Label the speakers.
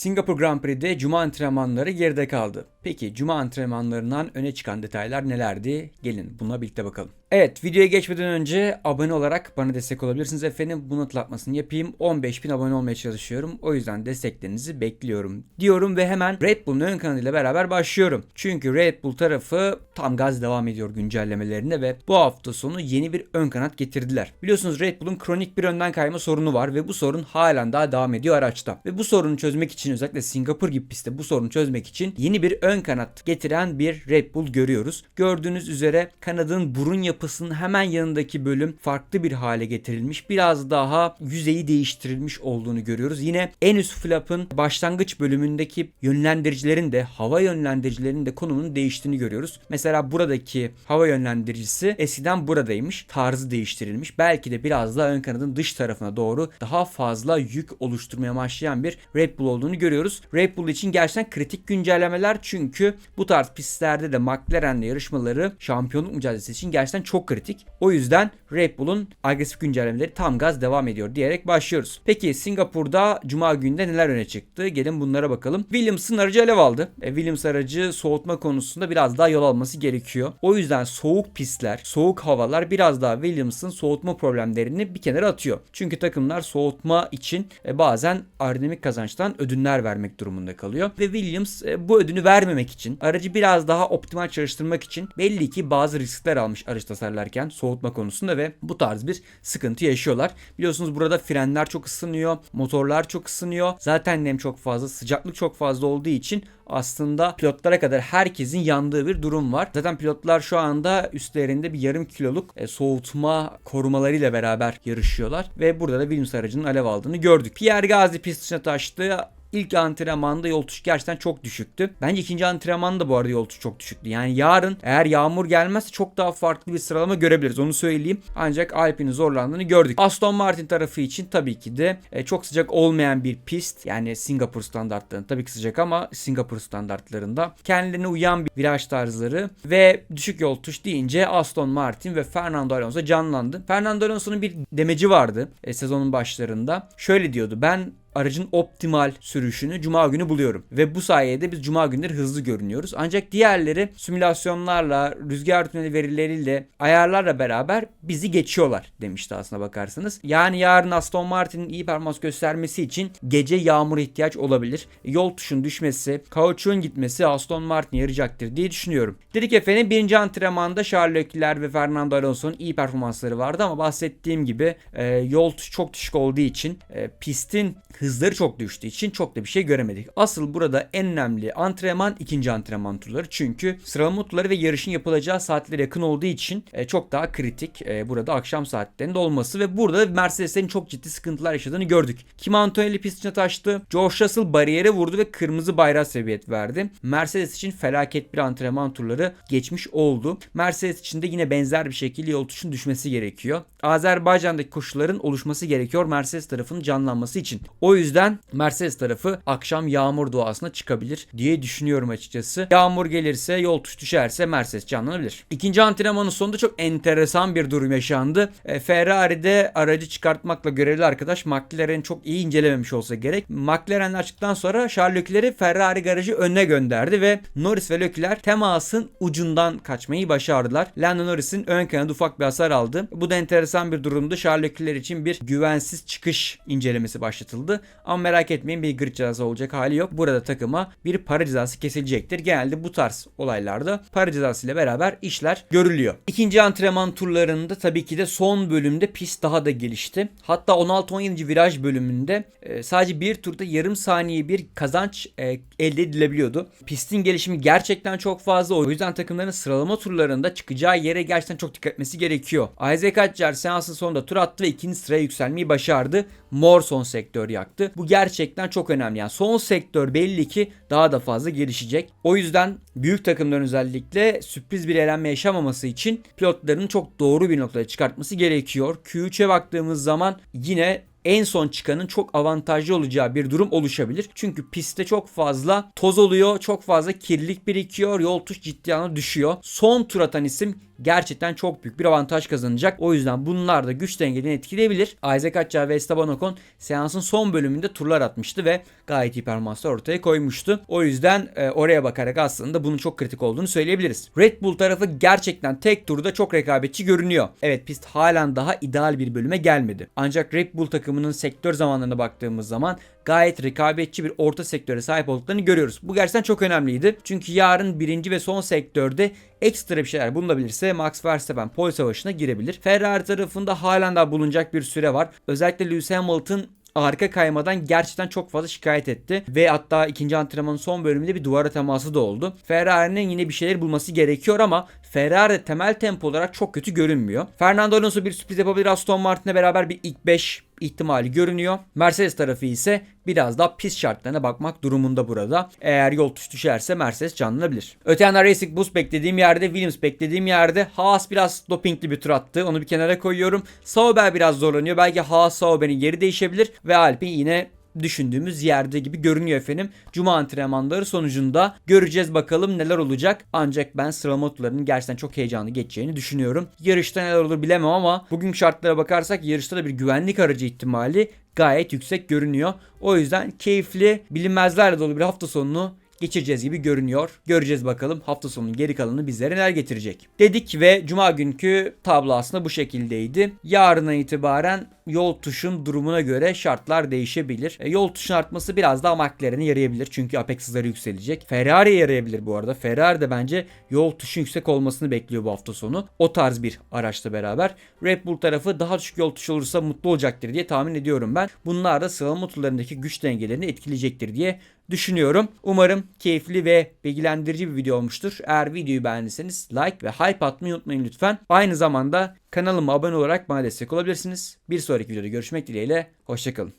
Speaker 1: Singapur Grand Prix'de cuma antrenmanları geride kaldı. Peki cuma antrenmanlarından öne çıkan detaylar nelerdi? Gelin buna birlikte bakalım. Evet videoya geçmeden önce abone olarak bana destek olabilirsiniz efendim. Bunu hatırlatmasını yapayım. 15.000 abone olmaya çalışıyorum. O yüzden desteklerinizi bekliyorum diyorum ve hemen Red Bull'un ön kanalıyla beraber başlıyorum. Çünkü Red Bull tarafı tam gaz devam ediyor güncellemelerine ve bu hafta sonu yeni bir ön kanat getirdiler. Biliyorsunuz Red Bull'un kronik bir önden kayma sorunu var ve bu sorun halen daha devam ediyor araçta. Ve bu sorunu çözmek için özellikle Singapur gibi pistte bu sorunu çözmek için yeni bir ön kanat getiren bir Red Bull görüyoruz. Gördüğünüz üzere kanadın burun yapısının hemen yanındaki bölüm farklı bir hale getirilmiş. Biraz daha yüzeyi değiştirilmiş olduğunu görüyoruz. Yine en üst flap'ın başlangıç bölümündeki yönlendiricilerin de hava yönlendiricilerin de konumunun değiştiğini görüyoruz. Mesela buradaki hava yönlendiricisi eskiden buradaymış. Tarzı değiştirilmiş. Belki de biraz daha ön kanadın dış tarafına doğru daha fazla yük oluşturmaya başlayan bir Red Bull olduğunu görüyoruz. Red Bull için gerçekten kritik güncellemeler çünkü bu tarz pistlerde de McLaren'le yarışmaları şampiyonluk mücadelesi için gerçekten çok kritik. O yüzden Red Bull'un agresif güncellemeleri tam gaz devam ediyor diyerek başlıyoruz. Peki Singapur'da Cuma günde neler öne çıktı? Gelin bunlara bakalım. Williams'ın aracı alev aldı. E, Williams aracı soğutma konusunda biraz daha yol alması gerekiyor. O yüzden soğuk pistler, soğuk havalar biraz daha Williams'ın soğutma problemlerini bir kenara atıyor. Çünkü takımlar soğutma için e, bazen aerodinamik kazançtan ödünler vermek durumunda kalıyor. Ve Williams e, bu ödünü vermemek için, aracı biraz daha optimal çalıştırmak için belli ki bazı riskler almış aracı tasarlarken soğutma konusunda ve bu tarz bir sıkıntı yaşıyorlar. Biliyorsunuz burada frenler çok ısınıyor, motorlar çok ısınıyor. Zaten nem çok fazla, sıcaklık çok fazla olduğu için aslında pilotlara kadar herkesin yandığı bir durum var. Zaten pilotlar şu anda üstlerinde bir yarım kiloluk e, soğutma korumalarıyla beraber yarışıyorlar ve burada da Williams aracının alev aldığını gördük. Pierre Gasly pist dışına taştı. İlk antrenmanda yol gerçekten çok düşüktü. Bence ikinci antrenmanda bu arada yol çok düşüktü. Yani yarın eğer yağmur gelmezse çok daha farklı bir sıralama görebiliriz. Onu söyleyeyim. Ancak Alpine'in zorlandığını gördük. Aston Martin tarafı için tabii ki de e, çok sıcak olmayan bir pist. Yani Singapur standartlarında tabii ki sıcak ama Singapur standartlarında kendilerine uyan bir viraj tarzları ve düşük yol tuş deyince Aston Martin ve Fernando Alonso canlandı. Fernando Alonso'nun bir demeci vardı e, sezonun başlarında. Şöyle diyordu. Ben aracın optimal sürüşünü cuma günü buluyorum. Ve bu sayede biz cuma günleri hızlı görünüyoruz. Ancak diğerleri simülasyonlarla, rüzgar tüneli verileriyle, ayarlarla beraber bizi geçiyorlar demişti aslına bakarsanız. Yani yarın Aston Martin'in iyi performans göstermesi için gece yağmur ihtiyaç olabilir. Yol tuşun düşmesi, kauçuğun gitmesi Aston Martin yarayacaktır diye düşünüyorum. Dedik efendim birinci antrenmanda Charles Leclerc ve Fernando Alonso'nun iyi performansları vardı ama bahsettiğim gibi e, yol tuş çok düşük olduğu için e, pistin hızları çok düştüğü için çok da bir şey göremedik. Asıl burada en önemli antrenman ikinci antrenman turları. Çünkü sıralama turları ve yarışın yapılacağı saatlere yakın olduğu için e, çok daha kritik e, burada akşam saatlerinde olması ve burada Mercedes'lerin çok ciddi sıkıntılar yaşadığını gördük. Kim Antonelli pistine taştı. George Russell bariyere vurdu ve kırmızı bayrağı sebebiyet verdi. Mercedes için felaket bir antrenman turları geçmiş oldu. Mercedes için de yine benzer bir şekilde yol tutuşun düşmesi gerekiyor. Azerbaycan'daki koşulların oluşması gerekiyor Mercedes tarafının canlanması için. O yüzden Mercedes tarafı akşam yağmur doğasına çıkabilir diye düşünüyorum açıkçası. Yağmur gelirse yol tuş düşerse Mercedes canlanabilir. İkinci antrenmanın sonunda çok enteresan bir durum yaşandı. E, Ferrari'de aracı çıkartmakla görevli arkadaş McLaren'i çok iyi incelememiş olsa gerek. McLaren açtıktan sonra Charles Leclerc'i Ferrari garajı önüne gönderdi ve Norris ve Leclerc temasın ucundan kaçmayı başardılar. Lando Norris'in ön kanadı ufak bir hasar aldı. Bu da enteresan bir durumdu. Charles Leclerc için bir güvensiz çıkış incelemesi başlatıldı. Ama merak etmeyin bir grid cezası olacak hali yok. Burada takıma bir para cezası kesilecektir. Genelde bu tarz olaylarda para cezası ile beraber işler görülüyor. İkinci antrenman turlarında tabii ki de son bölümde pist daha da gelişti. Hatta 16-17. viraj bölümünde e, sadece bir turda yarım saniye bir kazanç e, elde edilebiliyordu. Pistin gelişimi gerçekten çok fazla. O yüzden takımların sıralama turlarında çıkacağı yere gerçekten çok dikkat etmesi gerekiyor. Isaac Hatcher seansın sonunda tur attı ve ikinci sıraya yükselmeyi başardı. Mor sektör yaktı. Bu gerçekten çok önemli. Yani son sektör belli ki daha da fazla gelişecek. O yüzden büyük takımların özellikle sürpriz bir elenme yaşamaması için pilotların çok doğru bir noktaya çıkartması gerekiyor. Q3'e baktığımız zaman yine en son çıkanın çok avantajlı olacağı bir durum oluşabilir. Çünkü pistte çok fazla toz oluyor, çok fazla kirlilik birikiyor, yol tuş ciddi anlamda düşüyor. Son tur atan isim gerçekten çok büyük bir avantaj kazanacak. O yüzden bunlar da güç dengelerini etkileyebilir. Isaac Atça ve Esteban Ocon seansın son bölümünde turlar atmıştı ve gayet iyi performanslar ortaya koymuştu. O yüzden e, oraya bakarak aslında bunun çok kritik olduğunu söyleyebiliriz. Red Bull tarafı gerçekten tek turda çok rekabetçi görünüyor. Evet pist halen daha ideal bir bölüme gelmedi. Ancak Red Bull takımının sektör zamanlarına baktığımız zaman gayet rekabetçi bir orta sektöre sahip olduklarını görüyoruz. Bu gerçekten çok önemliydi. Çünkü yarın birinci ve son sektörde ekstra bir şeyler bulunabilirse Max Verstappen pole savaşına girebilir. Ferrari tarafında halen daha bulunacak bir süre var. Özellikle Lewis Hamilton arka kaymadan gerçekten çok fazla şikayet etti. Ve hatta ikinci antrenmanın son bölümünde bir duvara teması da oldu. Ferrari'nin yine bir şeyler bulması gerekiyor ama Ferrari temel tempo olarak çok kötü görünmüyor. Fernando Alonso bir sürpriz yapabilir Aston Martin'le beraber bir ilk 5 ihtimali görünüyor. Mercedes tarafı ise biraz daha pist şartlarına bakmak durumunda burada. Eğer yol tuş düşerse Mercedes canlanabilir. Öte yandan Racing Boost beklediğim yerde, Williams beklediğim yerde Haas biraz dopingli bir tur attı. Onu bir kenara koyuyorum. Sauber biraz zorlanıyor. Belki Haas Sauber'in yeri değişebilir ve Alpine yine düşündüğümüz yerde gibi görünüyor efendim. Cuma antrenmanları sonucunda göreceğiz bakalım neler olacak. Ancak ben sıralama turlarının gerçekten çok heyecanlı geçeceğini düşünüyorum. Yarışta neler olur bilemem ama bugün şartlara bakarsak yarışta da bir güvenlik aracı ihtimali gayet yüksek görünüyor. O yüzden keyifli, bilinmezlerle dolu bir hafta sonunu geçireceğiz gibi görünüyor. Göreceğiz bakalım hafta sonunun geri kalanını bizlere neler getirecek. Dedik ve cuma günkü tablo aslında bu şekildeydi. Yarına itibaren yol tuşun durumuna göre şartlar değişebilir. E, yol tuşun artması biraz daha McLaren'e yarayabilir. Çünkü apex hızları yükselecek. Ferrari'ye yarayabilir bu arada. Ferrari de bence yol tuşun yüksek olmasını bekliyor bu hafta sonu. O tarz bir araçla beraber. Red Bull tarafı daha düşük yol tuşu olursa mutlu olacaktır diye tahmin ediyorum ben. Bunlar da sıralama turlarındaki güç dengelerini etkileyecektir diye düşünüyorum. Umarım keyifli ve bilgilendirici bir video olmuştur. Eğer videoyu beğendiyseniz like ve hype atmayı unutmayın lütfen. Aynı zamanda kanalıma abone olarak bana destek olabilirsiniz. Bir sonraki videoda görüşmek dileğiyle. Hoşçakalın.